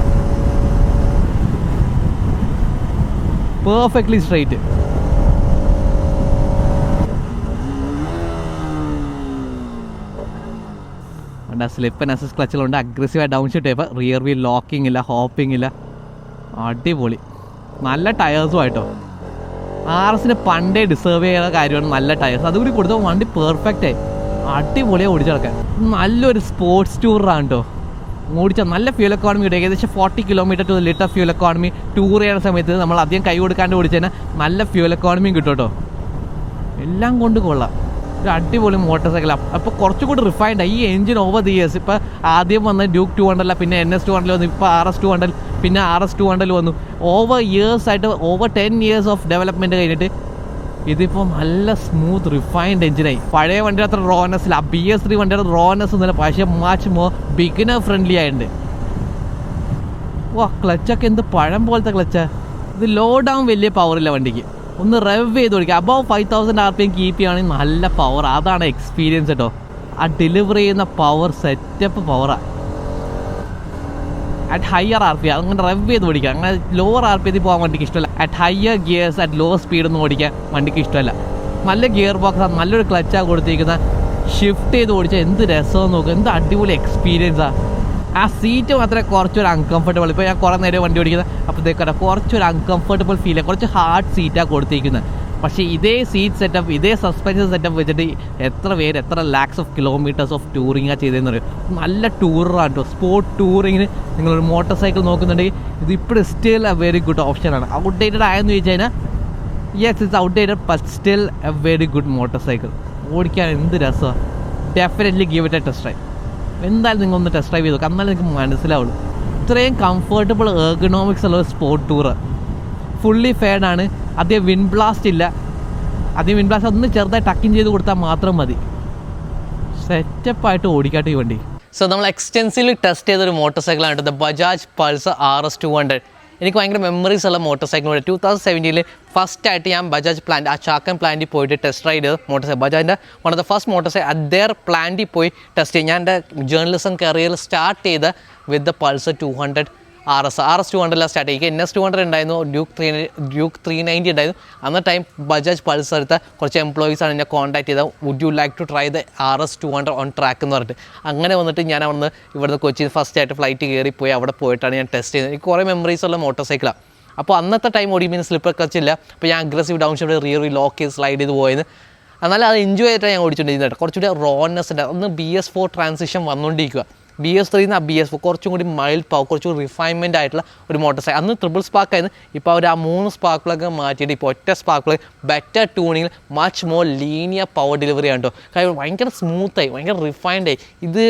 Speaker 1: Perfectly straight slip and assist ക്ലച്ചിലുണ്ട് അഗ്രസീവായി ഡൗൺ ഷിഫ്റ്റ് ചെയ്യപ്പോൾ റിയർ വീൽ ലോക്കിംഗ് ഇല്ല ഹോപ്പിംഗ് ഇല്ല. അടിപൊളി. നല്ല ടയേഴ്സും ആയിട്ടോ. ആർ എസിന് പണ്ടേ ഡിസേർവ് ചെയ്യുന്ന കാര്യമാണ് നല്ല ടയേഴ്സ് അതുകൂടി കൊടുത്തപ്പോൾ വണ്ടി പെർഫെക്റ്റ് ആയി. അടിപൊളിയാണ് ഓടിച്ചിടക്കാൻ. നല്ലൊരു സ്പോർട്സ് ടൂറാണ് കേട്ടോ ഓടിച്ചാൽ നല്ല ഫ്യൂൽ എക്കോണമി ഉണ്ട് ഏകദേശം forty kilometre to litre fuel economy tour ചെയ്യുന്ന സമയത്ത് നമ്മൾ അധികം കൈ കൊടുക്കാണ്ട് ഓടിച്ചതിന് നല്ല ഫ്യൂൽ എക്കോണമിയും കിട്ടും കേട്ടോ എല്ലാം കൊണ്ട് കൊള്ളാം. ഒരു അടിപൊളി മോട്ടോർ സൈക്കിൾ അപ്പോൾ കുറച്ചും കൂടി റിഫൈൻഡ് ഈ എഞ്ചിൻ ഓവർ ദി ഇയേഴ്സ് ഇപ്പോൾ ആദ്യം വന്ന ഡ്യൂക്ക് ടു ഹൺഡ്രഡ് പിന്നെ എൻ എസ് ടു ഹൺഡ്രഡ് വന്നു. ഇപ്പോൾ ആർ എസ് ടു ഹൺഡ്രഡ് പിന്നെ ആർ എസ് ടു ഹൺഡ്രഡ് വന്നു. ഓവർ ഇയേഴ്സ് ആയിട്ട് over ten years of development കഴിഞ്ഞിട്ട് ഇതിപ്പോൾ നല്ല സ്മൂത്ത് റിഫൈൻഡ് എഞ്ചിനായി പഴയ വണ്ടിയുടെ അത്ര റോനസ് ഇല്ല. ബി എസ് ത്രീ വണ്ടിയുടെ റോനസ് ഒന്നുമില്ല. പക്ഷേ മാച്ച് മോ ബിഗിനർ ഫ്രണ്ട്ലി ആയിട്ടുണ്ട്. വാ ക്ലച്ചൊക്കെ എന്ത് പഴം പോലത്തെ ക്ലച്ചാണ് ഇത് ലോ ഡൗൺ വലിയ പവറില്ല വണ്ടിക്ക്. ഒന്ന് റെവ് ചെയ്ത് കൊടുക്കുക above five thousand R P M keep ചെയ്യുകയാണെങ്കിൽ നല്ല പവർ അതാണ് എക്സ്പീരിയൻസ് കേട്ടോ ആ ഡെലിവറി ചെയ്യുന്ന പവർ സെറ്റപ്പ് പവറാണ് അറ്റ് ഹയർ ആർ പി അങ്ങനെ റെവ് ചെയ്ത് ഓടിക്കുക അങ്ങനെ ലോവർ ആർ പി എത്തിൽ പോകാൻ വണ്ടിക്ക് ഇഷ്ടമല്ല. At higher gears at low speed സ്പീഡൊന്നും ഓടിക്കാൻ വണ്ടിക്ക് ഇഷ്ടമല്ല. നല്ല ഗിയർ ബോക്സ് നല്ലൊരു ക്ലച്ചാണ് കൊടുത്തിരിക്കുന്ന. ഷിഫ്റ്റ് ചെയ്ത് ഓടിച്ചാൽ എന്ത് രസമെന്ന് നോക്കുക എന്ത് അടിപൊളി എക്സ്പീരിയൻസാണ് ആ സീറ്റ് മാത്രമേ കുറച്ചൊരു അൺകംഫർട്ടബിൾ ഇപ്പോൾ ഞാൻ കുറേ നേരം വണ്ടി ഓടിക്കുന്നത് അപ്പോഴത്തേക്കല്ല കുറച്ചൊരു അൺകംഫർട്ടബിൾ ഫീൽ കുറച്ച് ഹാർഡ് സീറ്റാണ് കൊടുത്തിരിക്കുന്നത്. പക്ഷേ ഇതേ സീറ്റ് സെറ്റപ്പ് ഇതേ സസ്പെൻഷൻ സെറ്റപ്പ് വെച്ചിട്ട് എത്ര പേര് എത്ര ലാക്സ് ഓഫ് കിലോമീറ്റേഴ്സ് ഓഫ് ടൂറിങ്ങാണ് ചെയ്തതെന്ന് പറയും നല്ല ടൂറാണ് കേട്ടോ സ്പോർട്ട് ടൂറിങ്ങിന് നിങ്ങളൊരു മോട്ടോർ സൈക്കിൾ നോക്കുന്നുണ്ടെങ്കിൽ ഇത് ഇപ്പോഴും സ്റ്റിൽ എ വെരി ഗുഡ് ഓപ്ഷനാണ് ഔട്ട്ഡേറ്റഡ് ആയെന്ന് ചോദിച്ചു കഴിഞ്ഞാൽ yes it's outdated but still a very good motor cycle ഓടിക്കാൻ എന്ത് രസമാണ് definitely give it a test എന്തായാലും നിങ്ങൾ ഒന്ന് ടെസ്റ്റ് ഡ്രൈവ് ചെയ്ത് എന്നാലും നിങ്ങൾക്ക് മനസ്സിലാവുള്ളൂ. ഇത്രയും കംഫർട്ടബിൾ എർഗണോമിക്സ് ഉള്ള ഒരു സ്പോർട്ട് ടൂറ് ഫുള്ളി ഫേഡാണ് അധികം വിൻ ബ്ലാസ്റ്റ് ഇല്ല. അധികം വിൻ ബ്ലാസ്റ്റ് ഒന്ന് ചെറുതായി ടക്കിൻ ചെയ്ത് കൊടുത്താൽ മാത്രം മതി. സെറ്റപ്പായിട്ട് ഓടിക്കാട്ടെ ഈ വണ്ടി. സോ നമ്മൾ എക്സ്റ്റെൻസീവ്ലി ടെസ്റ്റ് ചെയ്തൊരു മോട്ടോർ സൈക്കിളാണ് the Bajaj Pulsar R S two hundred എനിക്ക് ഭയങ്കര മെമ്മറീസ് ഉള്ള മോട്ടോർ സൈക്കിൾ ടൂ തൗസൻഡ് സെവന്റീനിൽ ഫസ്റ്റ് ആയിട്ട് ഞാൻ ബജാജ് പ്ലാന്റ് ആ ചാക്കൻ പ്ലാന്റിൽ പോയിട്ട് test ride motor cycle ബജാജിന്റെ one of the first motor cycle അദ്ദേഹം പ്ലാന്റിൽ പോയി ടെസ്റ്റ് ചെയ്യും ഞാൻ എന്റെ ജേർണലിസം കരിയർ സ്റ്റാർട്ട് ചെയ്ത് with the Pulsar two hundred R S R S two ഹൺഡ്രഡിലാണ് start ചെയ്യുക. എൻ എസ് ടു ഹൺഡ്രഡ് ഉണ്ടായിരുന്നു Duke three Duke three ninety ഉണ്ടായിരുന്നു. അന്ന ടൈം ബജാജ് പൾസർ എടുത്ത കുറച്ച് എംപ്ലോയീസാണ് എന്നെ കോൺടാക്ട് ചെയ്തത്. Would you like to try the R S two hundred on track എന്ന് പറഞ്ഞിട്ട്. അങ്ങനെ വന്നിട്ട് ഞാൻ അവിടുന്ന് ഇവിടുന്ന് കൊച്ചിയിൽ ഫസ്റ്റ് ആയിട്ട് ഫ്ലൈറ്റ് കയറി പോയി അവിടെ പോയിട്ടാണ് ഞാൻ ടെസ്റ്റ് ചെയ്തത്. എനിക്ക് കുറേ മെമ്മറീസ് ഉള്ള മോട്ടോർ സൈക്കിളാണ് അപ്പോൾ അന്നത്തെ ടൈം ഓടി മീൻ സ്ലിപ്പർ കച്ചില്ല അപ്പോൾ ഞാൻ aggressive down shot rear lock ചെയ്ത് സ്ലൈഡ് ചെയ്ത് പോയത്. എന്നാലും അത് എൻജോയ് ആയിട്ടാണ് ഞാൻ ഓടിച്ചുകൊണ്ടിരുന്നത് കുറച്ചുകൂടി റോനെസ് ഉണ്ട്. ഒന്ന് ബി എസ് ഫോർ ട്രാൻസിഷൻ വന്നുകൊണ്ടിരിക്കുക ബി എസ് ത്രീന്ന് ബി എസ് ഫോർ കുറച്ചും കൂടി മൈൽഡ് പവർ കുറച്ചും റിഫൈൻമെന്റ് ആയിട്ടുള്ള ഒരു മോട്ടോർ സൈക്കിൾ അന്ന് ട്രിപ്പിൾ സ്പാർക്ക് ആയിരുന്നു. ഇപ്പോൾ അവർ ആ മൂന്ന് സ്പാർക്ക് പ്ലഗ് മാറ്റിയിട്ട് ഇപ്പോൾ ഒറ്റ സ്പാർക്കിൾ better ട്യൂണിങ്ങിൽ much more linear power delivery ആണ് കേട്ടോ കാര്യം ഭയങ്കര സ്മൂത്തായി ഭയങ്കര റിഫൈൻഡായി ഇത്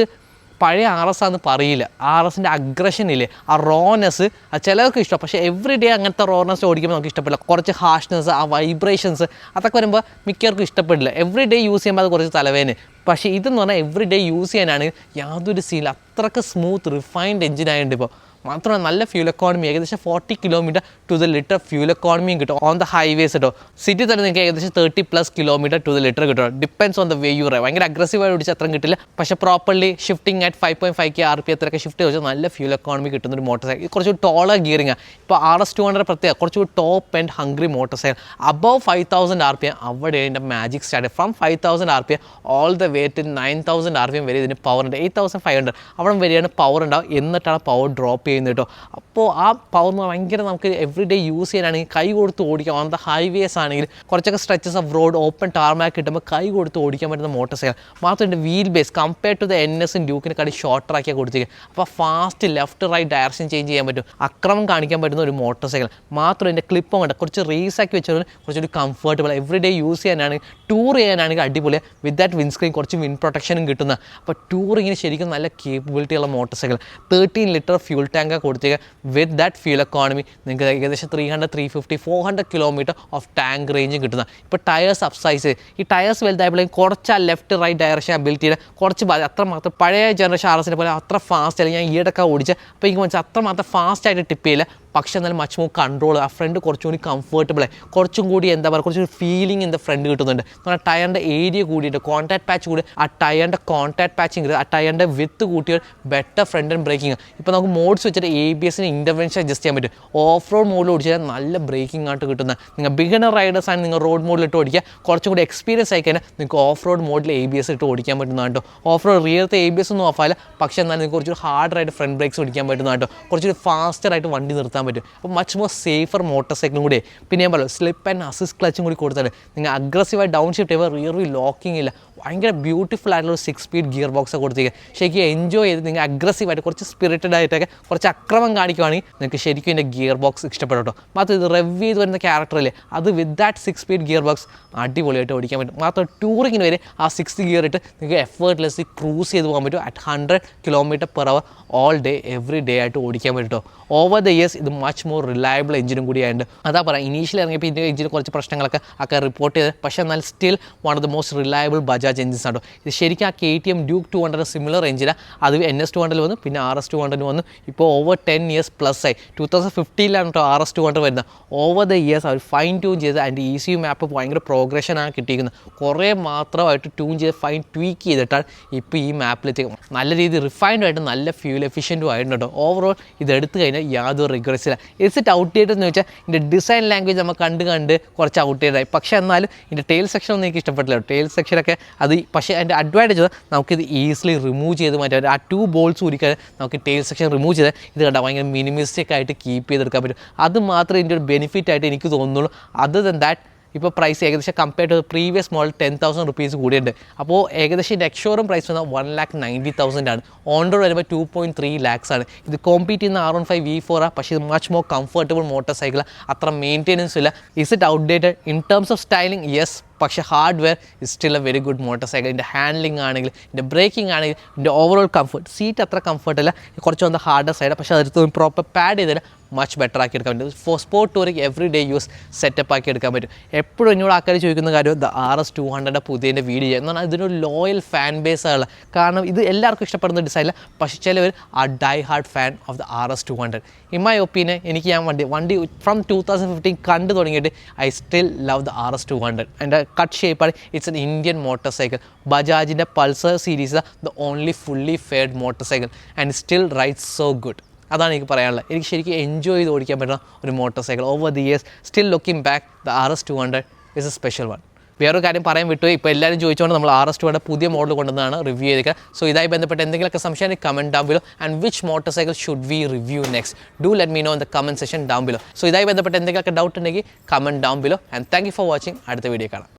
Speaker 1: പഴയ ആർ എസ് ആണെന്ന് പറയില്ല. ആർ എസിന്റെ അഗ്രഷൻ ഇല്ലേ? ആ റോനെസ് ചിലർക്ക് ഇഷ്ടം. പക്ഷേ എവറി ഡേ അങ്ങനത്തെ റോനെസ് ഓടിക്കുമ്പോൾ നമുക്ക് ഇഷ്ടപ്പെടില്ല. കുറച്ച് ഹാഷ്നെസ് ആ വൈബ്രേഷൻസ് അതൊക്കെ വരുമ്പോൾ മിക്കവർക്കും ഇഷ്ടപ്പെടില്ല. എവറി ഡേ യൂസ് ചെയ്യുമ്പോൾ അത് കുറച്ച് തലവേന് പക്ഷേ ഇതെന്ന് പറഞ്ഞാൽ എവറി ഡേ യൂസ് ചെയ്യാനാണ് യാതൊരു സീൽ അത്രയ്ക്ക് സ്മൂത്ത് റിഫൈൻഡ് എഞ്ചിനായുണ്ട് ഇപ്പോൾ മാത്രമല്ല നല്ല ഫ്യൂൽ എക്കോണമി ഏകദേശം forty kilometre to the litre fuel എക്കോണമിയും കിട്ടും. ഓൺ ദ ഹൈവേസ് കേട്ടോ സിറ്റി തന്നെ നിങ്ങൾക്ക് ഏകദേശം thirty plus kilometre to the litre കിട്ടും. Depends on the way you ride ഭയങ്കര അഗ്രസീവായി ഓടിച്ച് അത്രയും കിട്ടില്ല. പക്ഷേ properly shifting at five point five K R P അത്രയൊക്കെ ഷിഫ്റ്റ് ചോദിച്ചാൽ നല്ല ഫ്യൂൽ എക്കോണമി കിട്ടുന്ന ഒരു മോട്ടോർ സൈക്കിൾ കുറച്ച് ടോളർ ഗിയറിംഗ് ഇപ്പോൾ ആർ എസ് ടു ഹൺഡ്രഡ് പ്രത്യേക. കുറച്ച് top end hungry motorcycle above five thousand R P M അവിടെ ഇതിന്റെ magic start from five thousand R P M all the way nine thousand R P M വരെ ഇതിന് power ഉണ്ട്. Eight thousand five hundred അവിടെ വരെയാണ് power ഉണ്ടാവും എന്നിട്ടാണ് power drop ചെയ്യുന്നത് കേട്ടോ. അപ്പോൾ ആ പവർ ഭയങ്കര നമുക്ക് എവറി ഡേ യൂസ് ചെയ്യാനാണെങ്കിൽ കൈ കൊടുത്ത് ഓടിക്കാം. ഓൺ ദ ഹൈവേസ് ആണെങ്കിൽ കുറച്ചൊക്കെ stretches of road open tarmac കിട്ടുമ്പോൾ കൈ കൊടുത്ത് ഓടിക്കാൻ പറ്റുന്ന മോട്ടോർ സൈക്കിൾ മാത്രമല്ല wheel base compare to the N എസും ഡ്യൂക്കിനെ കടി ഷോർട്ടർ ആക്കിയാൽ കൊടുത്തിരിക്കുക അപ്പോൾ fast left right direction change ചെയ്യാൻ പറ്റും. അക്രമം കാണിക്കാൻ പറ്റുന്ന ഒരു മോട്ടോർ സൈക്കിൾ മാത്രം എന്റെ ക്ലിപ്പും കണ്ട? കുറച്ച് റീസാക്കി വെച്ചാൽ കുറച്ചൊരു കംഫർട്ടബിൾ എവറി ഡേ യൂസ് ചെയ്യാനാണ്. ടൂർ ചെയ്യാനാണെങ്കിൽ അടിപൊളി. വിത്ത് ദാറ്റ് വിൻസ്ക്രീൻ കുറച്ച് വിൻ പ്രൊട്ടക്ഷനും കിട്ടുന്ന. അപ്പോൾ ടൂറിങ്ങിന് ശരിക്കും നല്ല കേപ്പബിലിറ്റി ഉള്ള motor cycle thirteen litre fuel tank കൊടുത്തേക്ക് വിത്ത് ദാറ്റ് ഫ്യൂൽ എക്കോണമി നിങ്ങൾക്ക് ഏകദേശം three hundred three fifty four hundred kilometre of tank range കിട്ടുന്ന. ഇപ്പോൾ ടയേഴ്സ് അപ്സൈസ് ഈ ടയേഴ്സ് വലുതായപ്പോഴേക്കും കുറച്ച് ആ ലെഫ്റ്റ് റൈറ്റ് ഡയറക്ഷൻ അബിലിറ്റിയിൽ കുറച്ച് അത്രമാത്രം അത്ര മാത്രം പഴയ ജനറേഷൻ ആർ എസിനെ പോലെ അത്ര ഫാസ്റ്റ് അല്ലെങ്കിൽ ഞാൻ ഈയിടക്ക ഓടിച്ച്. അപ്പോൾ എനിക്ക് അത്ര മാത്രം ഫാസ്റ്റ് ആയിട്ട് ടിപ്പ് ചെയ്യില്ല. പക്ഷേ എന്നാലും മച്ച് മോർ കൺട്രോൾ ആ ഫ്രണ്ട് കുറച്ചും കൂടി കംഫർട്ടബിൾ കുറച്ചും കൂടി എന്താ പറയുക കുറച്ചൊരു ഫീലിംഗ് ഇൻ ദ ഫ്രണ്ട് കിട്ടുന്നുണ്ട്. നമ്മുടെ ടയറിന്റെ ഏരിയ കൂടിയിട്ട് കോൺടാക്ട് പാച്ച് കൂടി ആ ടയറിന്റെ കോൺടാക്ട് പാച്ചിങ് ആ ടയറിന്റെ വിത്ത് കൂട്ടിയ ബെറ്റർ ഫ്രണ്ട് ആൻഡ് ബ്രേക്കിംഗ് ഇപ്പോൾ നമുക്ക് മോഡ്സ് വെച്ചിട്ട് എ ബി എസിന് ഇന്റർവെൻഷൻ അഡ്ജസ്റ്റ് ചെയ്യാൻ പറ്റും. ഓഫ് റോഡ് മോഡിൽ ഓടിച്ചാൽ നല്ല ബ്രേക്കിംഗ് ആയിട്ട് കിട്ടുന്ന. നിങ്ങൾ ബിഗിനർ റൈഡേഴ്സ് ആണ് നിങ്ങൾ റോഡ് മോഡിൽ ഇട്ട് ഓടിക്കുക. കുറച്ചും കൂടി എക്സ്പീരിയൻസ് ആയി കഴിഞ്ഞാൽ നിങ്ങൾക്ക് ഓഫ് റോഡ് മോഡിൽ എ ബി എസ് ഇട്ട് ഓടിക്കാൻ പറ്റുന്ന കേട്ടോ. ഓഫ് റോഡ് റിയലത്തെ എ ബി എസ് ഒന്നും ഓഫായില്ല പക്ഷേ എന്നാൽ നിങ്ങൾക്ക് കുറച്ചൊരു ഹാർഡ് റൈഡ് ഫ്രണ്ട് ബ്രേക്സ് ഓടിക്കാൻ പറ്റുന്ന കേട്ടോ. കുറച്ചൊരു ഫാസ്റ്ററായിട്ട് വണ്ടി നിർത്താൻ പറ്റും. അപ്പോൾ മച്ച് മോർ സേഫർ മോട്ടോർ സൈക്കിളും കൂടി. പിന്നെ ഞാൻ പറയുമ്പോൾ സ്ലിപ്പ് ആൻഡ് അസിസ്റ്റ് ക്ലച്ചും കൂടി കൊടുത്താൽ നിങ്ങൾ അഗ്രസീവായി ഡൗൺ ഷിഫ്റ്റ് ചെയ്യുമ്പോൾ റിയർ വ്യൂ ലോക്കിംഗ് ഇല്ല. ഭയങ്കര ബ്യൂട്ടിഫുൾ ആയിട്ടുള്ള ഒരു സിക്സ് സ്പീഡ് ഗിയർ ബോക്സ് കൊടുത്തിരിക്കുക ശരിക്കും എൻജോയ് ചെയ്ത് നിങ്ങൾ അഗ്രസീവായിട്ട് കുറച്ച് സ്പിരിറ്റഡ് ആയിട്ടൊക്കെ കുറച്ച് അക്രമം കാണിക്കുവാണെങ്കിൽ നിങ്ങൾക്ക് ശരിക്കും എന്റെ ഗിയർ ബോക്സ് ഇഷ്ടപ്പെടും കേട്ടോ മാത്രം ഇത് റെവ് ചെയ്ത് വരുന്ന ക്യാരക്ടറില്ലേ അത് with that six speed gear box അടിപൊളിയായിട്ട് ഓടിക്കാൻ പറ്റും. മാത്രം ടൂറിങ്ങിന് വരെ ആ സിക്സ് ഗിയർ ഇട്ട് നിങ്ങൾക്ക് എഫേർട്ട്ലെസ് ക്രൂസ് ചെയ്ത് പോകാൻ പറ്റും. At hundred kilometre per hour all day every day ആയിട്ട് ഓടിക്കാൻ പറ്റും ഓവർ ദ ഇയേഴ്സ് ഇത് മച്ച് മോർ റിലയബിൾ എഞ്ചിനും കൂടി അതാ പറയാം ഇനീഷ്യൽ ഇറങ്ങിയപ്പോൾ ഇതിന്റെ എഞ്ചിന് കുറച്ച് പ്രശ്നങ്ങളൊക്കെ ഒക്കെ റിപ്പോർട്ട് ചെയ്ത്. പക്ഷേ എന്നാൽ still one of the most reliable Bajaj engines ആണ് ആണോ ഇത് ശരിക്കും ആ K T M Duke two hundred similar റേഞ്ചിലാണ് അത് എൻ എസ് ടു ഹൺഡ്രഡ് വന്നു പിന്നെ ആർ എസ് ടു ഹൺഡ്രഡ് വന്നു. ഇപ്പോൾ ഓവർ ടെൻ ഇയേഴ്സ് പ്ലസ് ആയി. ടു തൗസൻഡ് ഫിഫ്റ്റീനിലാണ് കേട്ടോ ആർ എസ് ടു ഹൺഡ്രഡ് വരുന്നത്. ഓവർ ദ ഇയേഴ്സ് അവർ ഫൈൻ ട്യൂൺ ചെയ്ത് അതിന്റെ ഇ സി മാപ്പ് ഭയങ്കര പ്രോഗ്രഷനാണ് കിട്ടിയിരിക്കുന്നത്. കുറേ മാത്രമായിട്ട് ട്യൂൺ ചെയ്ത് ഫൈൻ ട്വീക്ക് ചെയ്തിട്ടാണ് ഇപ്പോൾ ഈ മാപ്പിലെത്തി നല്ല രീതിയിൽ റിഫൈൻഡ് ആയിട്ട് നല്ല ഫ്യൂൽ എഫിഷ്യന്റും ആയിട്ടുണ്ട് കേട്ടോ ഓവറോൾ ഇത് എടുത്തു കഴിഞ്ഞാൽ യാതൊരു റിഗ്രസ് ഇല്ല. ഇറ്റ്സ് ഇറ്റ് ഔട്ട്ഡേറ്റഡ് എന്ന് വെച്ചാൽ ഇതിന്റെ ഡിസൈൻ ലാംഗ്വേജ് നമ്മൾ കണ്ട് കണ്ട് കുറച്ച് ഔട്ട് ഡേറ്റ് ആയി. പക്ഷേ എന്നാലും ഇതിന്റെ ടെയിൽ സെക്ഷൻ ഒന്നും എനിക്ക് ഇഷ്ടപ്പെട്ടില്ല ടെയിൽ സെക്ഷനൊക്കെ അത് പക്ഷേ അതിന്റെ അഡ്വാന്റേജ് നമുക്കിത് ഈസിലി റിമൂവ് ചെയ്ത് മാറ്റാം ആ ടു ബോൾസ് ഊരിക്കാൻ നമുക്ക് ടെയിൽ സെക്ഷൻ റിമൂവ് ചെയ്ത് ഇത് കണ്ടാൽ ഭയങ്കര മിനിമിസ്റ്റിക് ആയിട്ട് കീപ്പ് ചെയ്തെടുക്കാൻ പറ്റും. അത് മാത്രമേ ഇതിന്റെ ഒരു ബെനിഫിറ്റ് ആയിട്ട് എനിക്ക് തോന്നുന്നുള്ളൂ. അതർ ദൻ ദാറ്റ് ഇപ്പോൾ പ്രൈസ് ഏകദേശം compare to previous model ten thousand rupees കൂടിയുണ്ട്. അപ്പോൾ ഏകദേശം ഇതിന്റെ എക്സ്ഷോറും പ്രൈസ് വന്നാൽ വൺ ലാക്ക് നയന്റി തൗസൻഡ് ആണ്. ഓൺ റോഡ് വരുമ്പോൾ ടു പോയിന്റ് ത്രീ ലാക്സ് ആണ്. ഇത് കോമ്പീറ്റ് ചെയ്യുന്ന R one five V four ആണ് പക്ഷേ ഇത് much more comfortable motor cycle അത്ര മെയിന്റനൻസ് ഇല്ല. Is it outdated in terms of styling yes പക്ഷേ hardware is still a very good motor cycle ഇതിന്റെ ഹാൻഡ്ലിംഗ് ആണെങ്കിൽ ഇതിന്റെ ബ്രേക്കിംഗ് ആണെങ്കിൽ ഇതിന്റെ ഓവറോൾ കംഫർട്ട് സീറ്റ് അത്ര കംഫർട്ട് അല്ല. കുറച്ച് വന്ന ഹാർഡർ സൈഡ് പക്ഷേ അതെടുത്ത് പ്രോപ്പർ പാഡ് ചെയ്താൽ മച്ച് ബെറ്റർ ആക്കി എടുക്കാൻ പറ്റും. ഫോർ സ്പോർട്ട് ടൂറിക്ക് എവറി ഡേ യൂസ് സെറ്റപ്പ് ആക്കി എടുക്കാൻ പറ്റും. എപ്പോഴും എന്നോട് ആൾക്കാർ ചോദിക്കുന്ന കാര്യം the R S two hundred പുതിയതിന്റെ video ചെയ്യുക എന്ന് പറഞ്ഞാൽ ഇതിനൊരു ലോയൽ ഫാൻ ബേസാണ് കാരണം ഇത് എല്ലാവർക്കും ഇഷ്ടപ്പെടുന്ന ഡിസൈനില്ല പക്ഷേ ചിലവർ ആ die hard fan of the R S two hundred in my opinion എനിക്ക് ഞാൻ വണ്ടി വണ്ടി ഫ്രം ടു തൗസൻഡ് ഫിഫ്റ്റീൻ കണ്ടു തുടങ്ങിയിട്ട് I still love the R S two hundred എന്റെ കട്ട് ഷേപ്പാണ് it's an Indian motor cycle ബജാജിന്റെ Pulsar series the only fully faired motor cycle and still right so good അതാണ് എനിക്ക് പറയാനുള്ളത്. എനിക്ക് ശരിക്കും enjoy ചെയ്ത് ഓടിക്കാൻ പറ്റുന്ന ഒരു motor cycle over the years still looking back the R S two hundred is a special one വേറൊരു കാര്യം പറയാൻ വിട്ടു ഇപ്പോൾ എല്ലാവരും ചോദിച്ചുകൊണ്ട് നമ്മൾ ആർ എസ് ടുയുടെ പുതിയ മോഡൽ കൊണ്ടുവന്നാണ് റിവ്യൂ ചെയ്തേക്കുക സോ ഇതായി ബന്ധപ്പെട്ട് എന്തെങ്കിലുമൊക്കെ സംശയം comment down below and which motor cycle should we review next do let me know in the comment section down below so ഇതായി ബന്ധപ്പെട്ട് എന്തെങ്കിലുമൊക്കെ ഡൗട്ട് ഉണ്ടെങ്കിൽ comment down below and thank you for watching അടുത്ത video കാണാം.